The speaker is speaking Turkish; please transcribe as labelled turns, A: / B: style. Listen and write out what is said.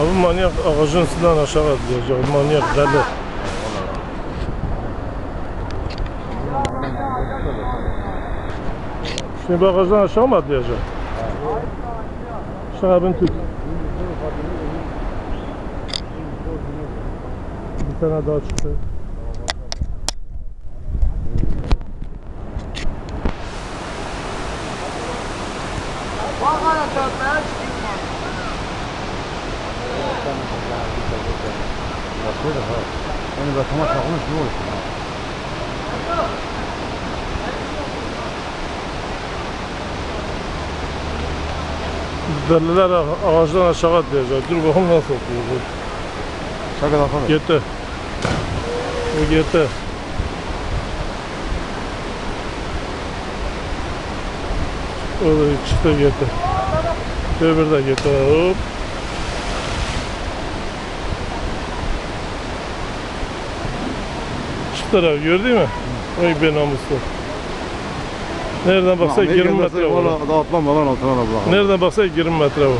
A: Abi manyak ağacın üstünden aşağı atlayacak. Manyak deli. Şimdi bu ağacdan aşağı mı atlayacak? Şu abin tut. Bir tane daha çıktı.
B: Yani batama takmış ne olur?
A: Deliler ağa- ağaçtan aşağı atlayacak. Dur bakalım nasıl atlayacak.
B: Şaka da falan.
A: Gitti. O gitti. O da çıktı gitti. Öbür de gitti. Hop. Abi gördün mü? Oy be namuslu. Nereden baksa 20 metre var.
B: Valla da atlam lan altına bırak.
A: Nereden baksa 20 metre var.